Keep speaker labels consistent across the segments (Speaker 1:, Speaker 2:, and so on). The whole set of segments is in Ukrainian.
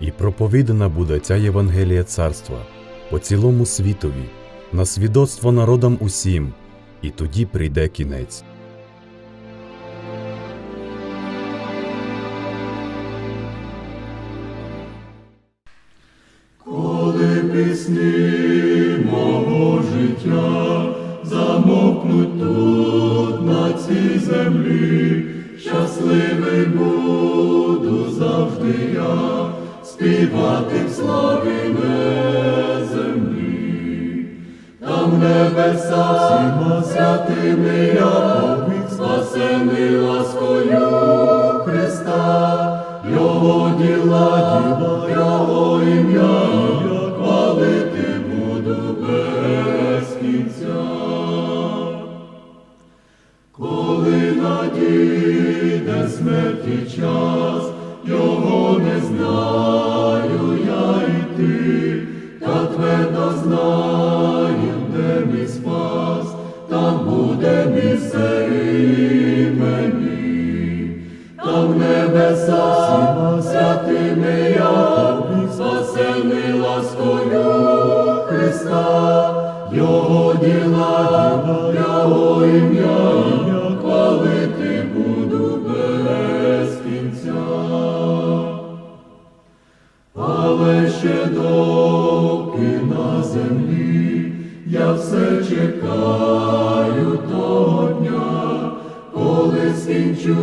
Speaker 1: І проповідана буде ця Євангелія царства по цілому світові, на свідоцтво народам усім, і тоді прийде кінець.
Speaker 2: Коли пісні мого життя замовкнуть тут на цій землі, святими я повік спасений ласкою Христа, Його діла, діла, Його ім'я, хвалити буду без кінця. Коли надійде смерті час, його не знаю я і ти, та твердо знаю, небеса всіма святими я спасений ласкою Христа, Його діла, Його ім'я, хвалити буду без кінця. Але ще доки на землі я все чекаю того дня, коли скінчу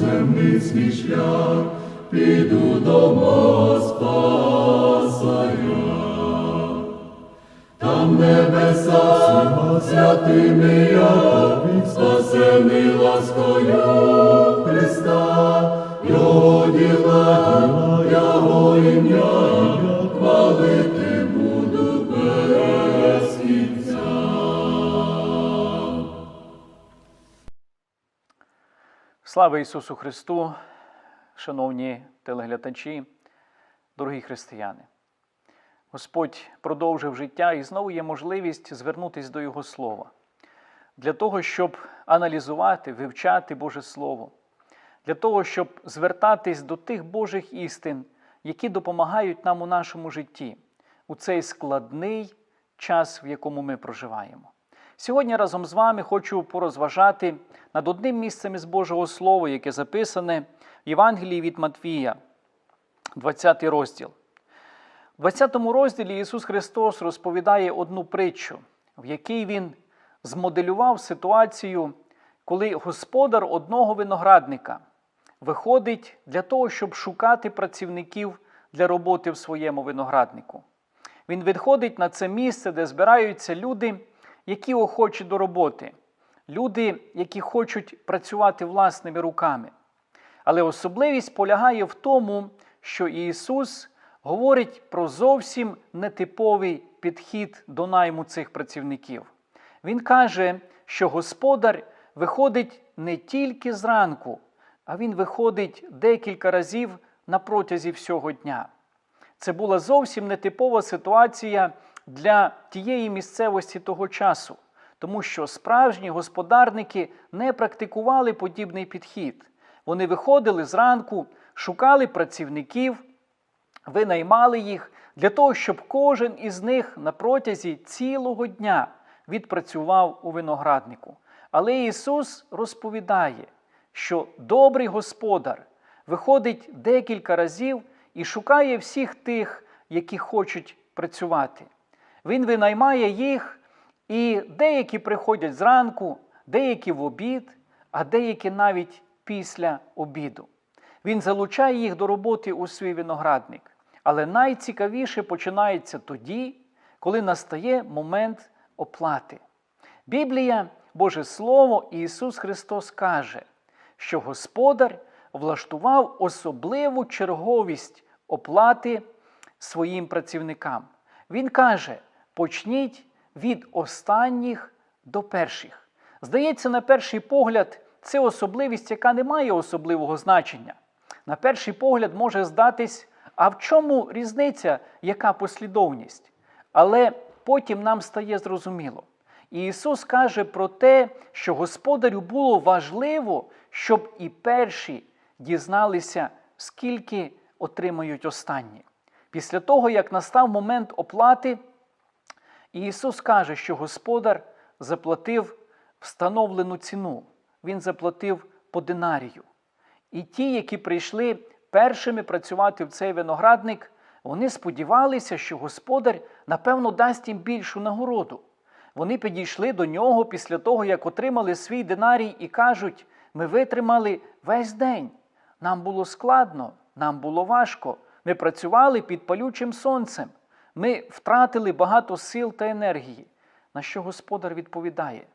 Speaker 2: земний свій шлях, піду до Спаса. Там небеса святими я спасений
Speaker 3: Слава Ісусу Христу, шановні телеглядачі, дорогі християни. Господь продовжив життя і знову є можливість звернутися до Його Слова для того, щоб аналізувати, вивчати Боже Слово, для того, щоб звертатись до тих Божих істин, які допомагають нам у нашому житті у цей складний час, в якому ми проживаємо. Сьогодні разом з вами хочу порозважати над одним місцем із Божого Слова, яке записане в Євангелії від Матвія, 20 розділ. В 20 розділі Ісус Христос розповідає одну притчу, в якій Він змоделював ситуацію, коли господар одного виноградника виходить для того, щоб шукати працівників для роботи в своєму винограднику. Він відходить на це місце, де збираються люди, які охочі до роботи, люди, які хочуть працювати власними руками. Але особливість полягає в тому, що Ісус говорить про зовсім нетиповий підхід до найму цих працівників. Він каже, що господар виходить не тільки зранку, а він виходить декілька разів на протязі всього дня. Це була зовсім нетипова ситуація для тієї місцевості того часу, тому що справжні господарники не практикували подібний підхід. Вони виходили зранку, шукали працівників, винаймали їх для того, щоб кожен із них на протязі цілого дня відпрацював у винограднику. Але Ісус розповідає, що добрий господар виходить декілька разів і шукає всіх тих, які хочуть працювати. Він винаймає їх, і деякі приходять зранку, деякі в обід, а деякі навіть після обіду. Він залучає їх до роботи у свій виноградник. Але найцікавіше починається тоді, коли настає момент оплати. Біблія, Боже Слово Ісус Христос каже, що Господар влаштував особливу черговість оплати своїм працівникам. Він каже: почніть від останніх до перших. Здається, на перший погляд, це особливість, яка не має особливого значення. На перший погляд може здатись, а в чому різниця, яка послідовність? Але потім нам стає зрозуміло. І Ісус каже про те, що господарю було важливо, щоб і перші дізналися, скільки отримають останні. Після того, як настав момент оплати, Ісус каже, що Господар заплатив встановлену ціну, Він заплатив по динарію. І ті, які прийшли першими працювати в цей виноградник, вони сподівалися, що Господар, напевно, дасть їм більшу нагороду. Вони підійшли до нього після того, як отримали свій динарій, і кажуть: ми витримали весь день. Нам було складно, нам було важко. Ми працювали під палючим сонцем. Ми втратили багато сил та енергії. На що господар відповідає: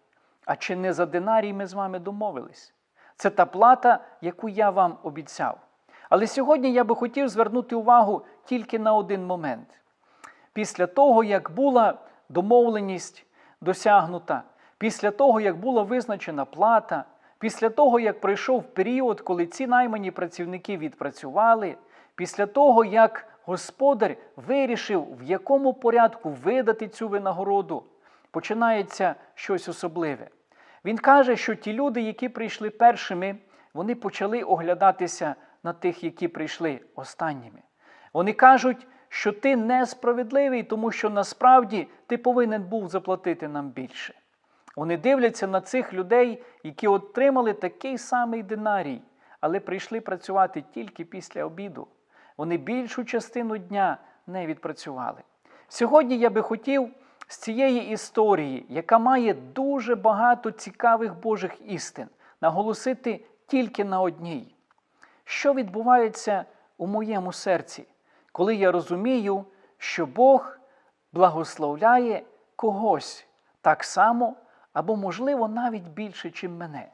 Speaker 3: А чи не за динарій ми з вами домовились? Це та плата, яку я вам обіцяв. Але сьогодні я би хотів звернути увагу тільки на один момент. Після того, як була домовленість досягнута, після того, як була визначена плата, після того, як пройшов період, коли ці наймані працівники відпрацювали, після того, як господар вирішив, в якому порядку видати цю винагороду, починається щось особливе. Він каже, що ті люди, які прийшли першими, вони почали оглядатися на тих, які прийшли останніми. Вони кажуть, що ти несправедливий, тому що насправді ти повинен був заплатити нам більше. Вони дивляться на цих людей, які отримали такий самий динарій, але прийшли працювати тільки після обіду. Вони більшу частину дня не відпрацювали. Сьогодні я би хотів з цієї історії, яка має дуже багато цікавих Божих істин, наголосити тільки на одній. Що відбувається у моєму серці, коли я розумію, що Бог благословляє когось так само або, можливо, навіть більше, чим мене.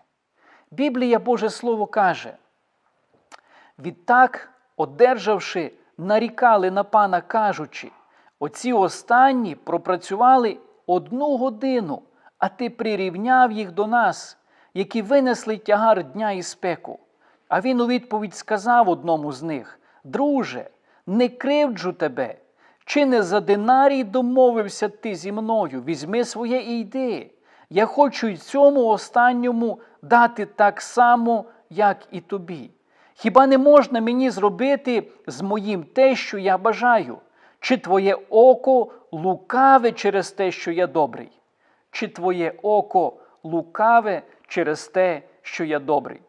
Speaker 3: Біблія Боже Слово каже: відтак, одержавши, нарікали на пана, кажучи, оці останні пропрацювали одну годину, а ти прирівняв їх до нас, які винесли тягар дня і спеку. А він у відповідь сказав одному з них: Друже, не кривджу тебе. Чи не за динарій домовився ти зі мною? Візьми своє і йди. Я хочу й цьому останньому дати так само, як і тобі. Хіба не можна мені зробити з моїм те, що я бажаю? Чи твоє око лукаве через те, що я добрий? Чи твоє око лукаве через те, що я добрий?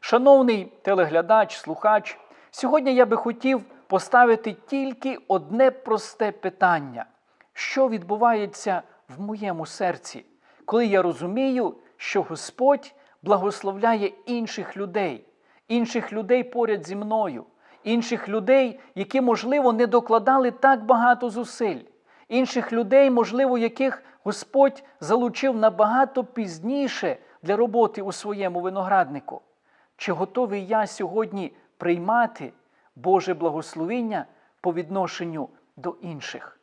Speaker 3: Шановний телеглядач, слухач, сьогодні я би хотів поставити тільки одне просте питання: що відбувається в моєму серці, коли я розумію, що Господь благословляє інших людей, інших людей поряд зі мною, інших людей, які, можливо, не докладали так багато зусиль, інших людей, можливо, яких Господь залучив набагато пізніше для роботи у своєму винограднику. Чи готовий я сьогодні приймати Боже благословіння по відношенню до інших,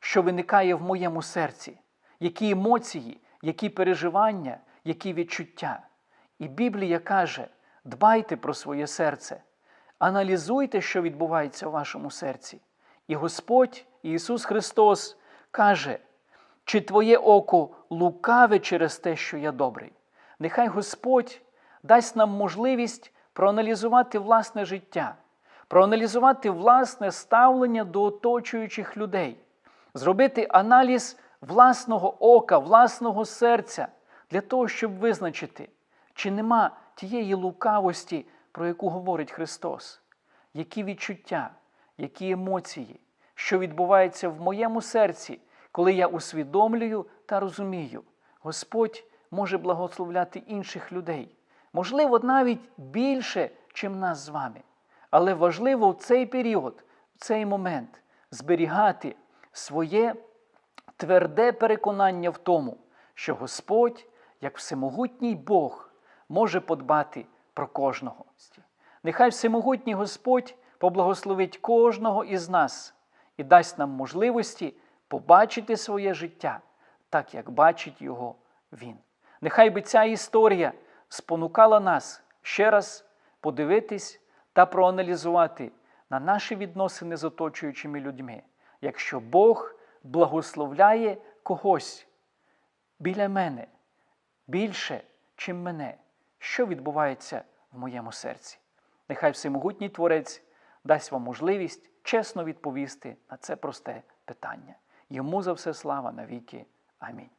Speaker 3: що виникає в моєму серці, які емоції, які переживання, які відчуття? І Біблія каже: дбайте про своє серце, аналізуйте, що відбувається в вашому серці. І Господь Ісус Христос каже, чи твоє око лукаве через те, що я добрий? Нехай Господь дасть нам можливість проаналізувати власне життя, проаналізувати власне ставлення до оточуючих людей, зробити аналіз власного ока, власного серця для того, щоб визначити, чи нема тієї лукавості, про яку говорить Христос, які відчуття, які емоції, що відбувається в моєму серці, коли я усвідомлюю та розумію, Господь може благословляти інших людей можливо, навіть більше, чим нас з вами. Але важливо в цей період, в цей момент зберігати своє тверде переконання в тому, що Господь, як всемогутній Бог, може подбати про кожного. Нехай всемогутній Господь поблагословить кожного із нас і дасть нам можливості побачити своє життя так, як бачить його Він. Нехай би ця історія спонукала нас ще раз подивитись та проаналізувати на наші відносини з оточуючими людьми, якщо Бог благословляє когось біля мене більше, чим мене, що відбувається в моєму серці. Нехай Всемогутній Творець дасть вам можливість чесно відповісти на це просте питання. Йому за все слава навіки. Амінь.